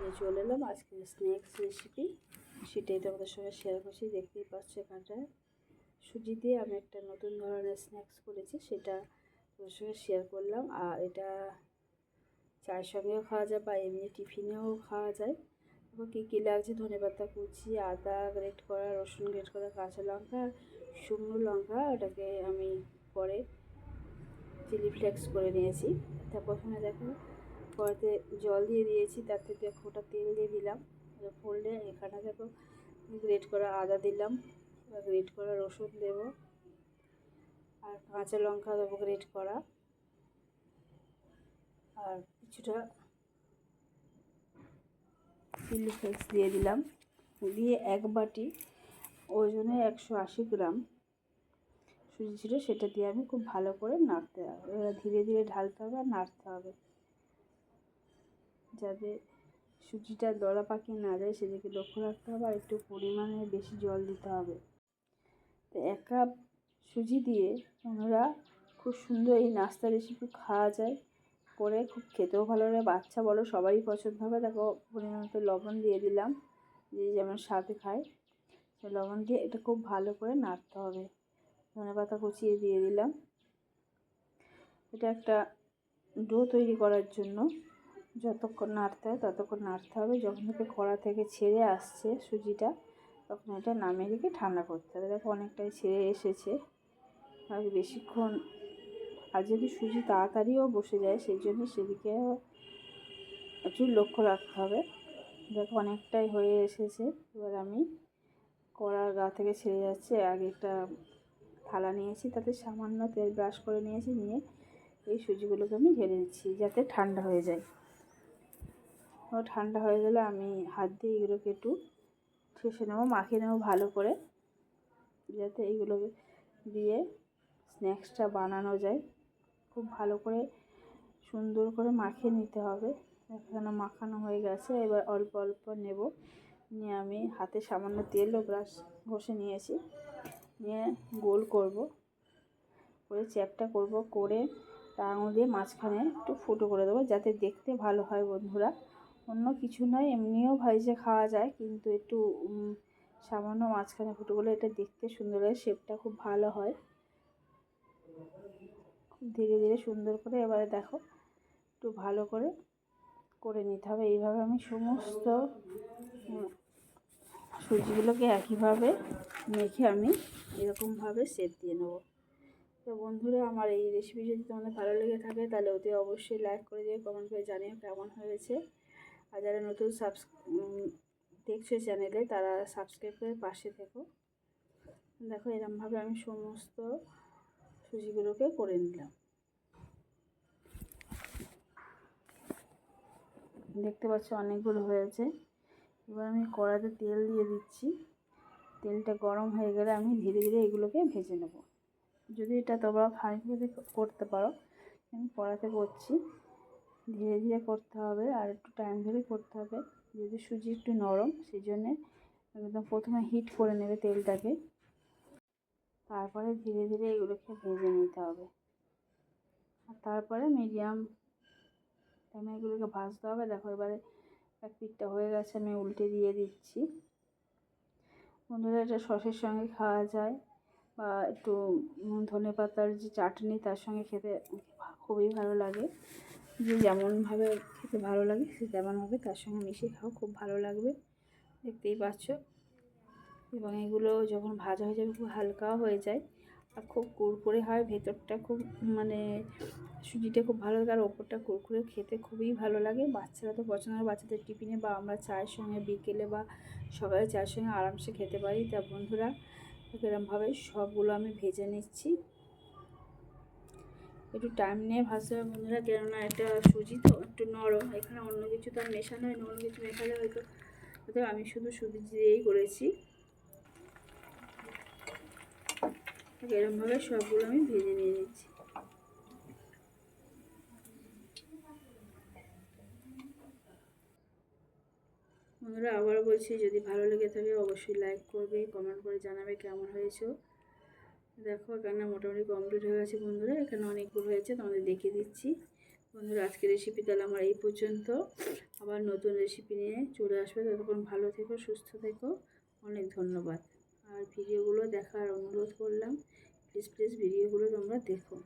নিয়ে চলে এলাম আজকে স্ন্যাক্স রেসিপি সেটাই তোমাদের সঙ্গে শেয়ার করছি, দেখতেই পাচ্ছ এখানটায়। সুজি দিয়ে আমি একটা নতুন ধরনের স্ন্যাক্স করেছি, সেটা তোমাদের সঙ্গে শেয়ার করলাম। আর এটা চায়ের সঙ্গেও খাওয়া যায় বা এমনি টিফিনেও খাওয়া যায়। তারপর কী কী লাগছে? ধনে পাতা, কুচি, আদা গ্রেট করা, রসুন গ্রেট করা, কাঁচা লঙ্কা, শুকনো লঙ্কা, ওটাকে আমি পরে চিলি ফ্লেক্স করে নিয়েছি। তা প্রথমে দেখো কড়াতে জল দিয়ে দিয়েছি, তার থেকে ফোটা তেল দিয়ে দিলাম। ফুললে এখানে দেখো গ্রেট করা আদা দিলাম গ্রেট করা রসুন দেব, আর কাঁচা লঙ্কা দেবো গ্রেট করা। আর কিছুটা চিলি ফ্লেক্স দিয়ে দিলাম। দিয়ে এক বাটি ওজনে একশো আশি গ্রাম সুজি ছিল সেটা দিয়ে আমি খুব ভালো করে নাড়তে হবে। ধীরে ধীরে ঢালতে হবে আর নাড়তে হবে। যাতে সুজিটা দলা পাকিয়ে না যায়, সেদিকে লক্ষ্য রাখতে হবে আর একটু পরিমাণে বেশি জল দিতে হবে। তো এক কাপ সুজি দিয়ে ওনারা খুব সুন্দর এই নাস্তা রেসিপি খাওয়া যায়। করে খুব খেতেও ভালো লাগে। বাচ্চা বলো সবারই পছন্দ হবে। দেখো পরিমাণ মতো লবণ দিয়ে দিলাম। যে যেমন স্বাদে খায় সে লবণ দিয়ে এটা খুব ভালো করে নাড়তে হবে। ধনে পাতা কুচিয়ে দিয়ে দিলাম। এটা একটা ডো তৈরি করার জন্য। যতক্ষণ নাড়তে হয় ততক্ষণ নাড়তে হবে। যখন থেকে কড়া থেকে ছেড়ে আসছে সুজিটা, তখন এটা নামিয়ে রেখে ঠান্ডা করতে হবে। দেখো অনেকটাই ছেড়ে এসেছে। আর বেশিক্ষণ, আর যদি সুজি তাড়াতাড়িও বসে যায়, সেই জন্য সেদিকে একটু লক্ষ্য রাখতে হবে। দেখো অনেকটাই হয়ে এসেছে। এবার আমি কড়ার গা থেকে ছেড়ে যাচ্ছে। আগে একটা থালা নিয়েছি, তাতে সামান্য তেল ব্রাশ করে নিয়েছি, নিয়ে এই সুজিগুলোকে আমি ঢেলে দিচ্ছি যাতে ঠান্ডা হয়ে যায়। ঠান্ডা হয়ে গেলে আমি হাত দিয়ে এগুলোকে একটু ঠেসে নেব, মাখিয়ে নেব ভালো করে, যাতে এইগুলো দিয়ে স্ন্যাক্সটা বানানো যায়। খুব ভালো করে সুন্দর করে মাখিয়ে নিতে হবে। এখানে মাখানো হয়ে গেছে, এবার অল্প অল্প নেব। নিয়ে আমি হাতে সামান্য তেল ও ব্রাশ ঘষে নিয়েছি। নিয়ে গোল করব, করে চ্যাপটা করব, করে আঙুল দিয়ে মাঝখানে একটু ফুটো করে দেবো, যাতে দেখতে ভালো হয় বন্ধুরা। অন্য কিছু নয়, এমনিও ভাইজে খাওয়া যায়, কিন্তু একটু সামান্য মাঝখানে ফুটো করলে এটা দেখতে সুন্দর হয় শেপটা খুব ভালো হয়। ধীরে ধীরে সুন্দর করে এবারে দেখো, একটু ভালো করে করে নিতে হবে। এইভাবে আমি সমস্ত সুজিগুলোকে একইভাবে মেখে আমি এরকমভাবে সেট দিয়ে নেব। তো বন্ধুরা, আমার এই রেসিপি যদি তোমাদের ভালো লেগে থাকে, তাহলে ওতে অবশ্যই লাইক করে দিয়ে কমেন্ট করে জানিও কেমন হয়েছে। আর যারা নতুন সাবস দেখছ চ্যানেলে তারা সাবস্ক্রাইব করে পাশে থেকো। দেখো, এরমভাবে আমি সমস্ত সুজিগুলোকে করে নিলাম। দেখতে পাচ্ছ অনেকগুলো হয়েছে। এবার আমি কড়াতে তেল দিয়ে দিচ্ছি। তেলটা গরম হয়ে গেলে আমি ধীরে ধীরে এগুলোকে ভেজে নেব। যদি এটা তোমরা ফ্রাই করতে পারো, আমি কড়াতে করছি। ধীরে ধীরে করতে হবে আর একটু টাইম ধরে করতে হবে। যদি সুজি একটু নরম সেই জন্যে একদম প্রথমে হিট করে নেবে তেলটাকে। তারপরে ধীরে ধীরে এগুলোকে ভেজে নিতে হবে। আর তারপরে মিডিয়াম টাইমে এগুলোকে ভাজতে হবে। দেখো এবারে এক পিঠটা হয়ে গেছে, আমি উল্টে দিয়ে দিচ্ছি। বন্ধুরা, এটা সসের সঙ্গে খাওয়া যায় বা একটু ধনে পাতার যে চাটনি, তার সঙ্গে খেতে খুবই ভালো লাগে। যে যেমনভাবে খেতে ভালো লাগে সে তেমনভাবে তার সঙ্গে মিশিয়ে খাও, খুব ভালো লাগবে। দেখতেই পাচ্ছ। এবং এগুলো যখন ভাজা হয়ে যাবে, খুব হালকাও হয়ে যায়। আর খুব কুরকুরে হয়, ভেতরটা খুব মানে সুজিটা খুব ভালো লাগে, আর ওপরটা কুরকুরে খেতে খুবই ভালো লাগে। বাচ্চারা তো পছন্দ হয় বাচ্চাদের টিফিনে বা আমরা চায়ের সঙ্গে, বিকেলে বা সকালে চায়ের সঙ্গে আরামসে খেতে পারি। তা বন্ধুরা, এরকমভাবে সবগুলো আমি ভেজে নিচ্ছি। একটু টাইম নিয়ে ভাজতে হবে বন্ধুরা, কেননা এটা সুজি তো একটু নরম, এখানে অন্য কিছু তো আর মেশানো হয় অন্য কিছু মেশালে হয়তো হয়তো আমি শুধু সুজি দিয়েই করেছি। এরকমভাবে সবগুলো আমি ভেজে নিয়ে নিচ্ছি। বন্ধুরা, আবারও বলছি, যদি ভালো লেগে থাকে অবশ্যই লাইক করবে কমেন্ট করে জানাবে কেমন হয়েছে। দেখো, এখানে মোটামুটি কমপ্লিট হয়ে গেছে বন্ধুরা। এখানে অনেকগুলো হয়েছে, তোমাদের দেখিয়ে দিচ্ছি। বন্ধুরা, আজকের রেসিপি তাহলে আমার এই পর্যন্ত। আবার নতুন রেসিপি নিয়ে চলে আসবে। ততক্ষণ ভালো থেকো, সুস্থ থেকো। অনেক ধন্যবাদ। আর ভিডিওগুলো দেখার অনুরোধ করলাম। প্লিজ প্লিজ ভিডিওগুলো তোমরা দেখো।